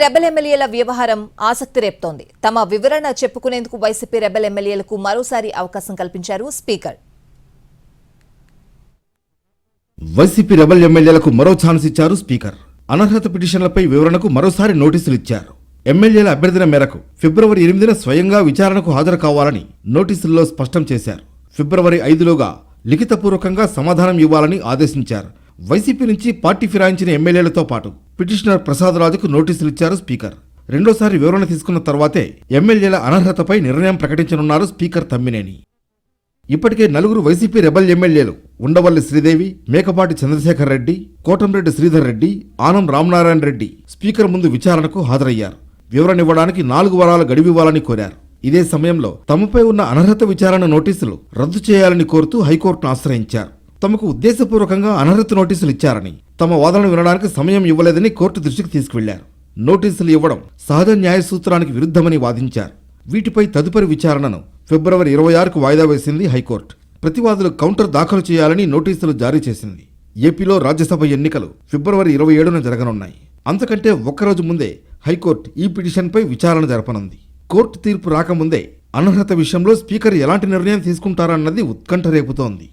Rebel ఎమ్మెల్యేల వ్యవహారం ఆసక్తి రేపుతోంది. తమ వివరణ చెప్పుకునేందుకు వైసీపీ రెబెల్ ఎమ్మెల్యేలకు మరోసారి అవకాశం కల్పించారు స్పీకర్. వైసీపీ రెబల్ ఎమ్మెల్యేలకు మరో ఛాన్స్ ఇచ్చారు స్పీకర్. అనర్హత పిటిషన్లపై వివరణకు మరోసారి నోటీసులు ఇచ్చారు. ఎమ్మెల్యేల అభ్యర్థన మేరకు ఫిబ్రవరి ఎనిమిదిన స్వయంగా విచారణకు హాజరు కావాలని నోటీసుల్లో స్పష్టం చేశారు. ఫిబ్రవరి ఐదులోగా లిఖితపూర్వకంగా సమాధానం ఇవ్వాలని ఆదేశించారు. వైసీపీ నుంచి పార్టీ ఫిరాయించిన ఎమ్మెల్యేలతో పాటు పిటిషనర్ ప్రసాదరాజుకు నోటీసులు ఇచ్చారు స్పీకర్. రెండోసారి వివరణ తీసుకున్న తర్వాతే ఎమ్మెల్యేల అనర్హతపై నిర్ణయం ప్రకటించనున్నారు స్పీకర్ తమ్మినేని. ఇప్పటికే నలుగురు వైసీపీ రెబల్ ఎమ్మెల్యేలు ఉండవల్లి శ్రీదేవి మేకపాటి చంద్రశేఖర్ రెడ్డి కోటంరెడ్డి శ్రీధర్ రెడ్డి ఆనం రామనారాయణ రెడ్డి స్పీకర్ ముందు విచారణకు హాజరయ్యారు. వివరణ ఇవ్వడానికి నాలుగు వారాల గడివివ్వాలని కోరారు. ఇదే సమయంలో తమపై ఉన్న అనర్హత విచారణ నోటీసులు రద్దు చేయాలని కోరుతూ హైకోర్టును ఆశ్రయించారు. తమకు ఉద్దేశపూర్వకంగా అనర్హత నోటీసులు ఇచ్చారని తమ వాదనలు వినడానికి సమయం ఇవ్వలేదని కోర్టు దృష్టికి తీసుకువెళ్ళారు. నోటీసులు ఇవ్వడం సహజ న్యాయ సూత్రానికి విరుద్ధమని వాదించారు. వీటిపై తదుపరి విచారణను ఫిబ్రవరి ఇరవై ఆరుకు వాయిదా వేసింది హైకోర్టు. ప్రతివాదులు కౌంటర్ దాఖలు చేయాలని నోటీసులు జారీ చేసింది. ఏపీలో రాజ్యసభ ఎన్నికలు ఫిబ్రవరి ఇరవై ఏడున జరగనున్నాయి. అంతకంటే ఒక్కరోజు ముందే హైకోర్టు ఈ పిటిషన్పై విచారణ జరపనుంది. కోర్టు తీర్పు రాకముందే అనర్హత విషయంలో స్పీకర్ ఎలాంటి నిర్ణయం తీసుకుంటారన్నది ఉత్కంఠ రేపుతోంది.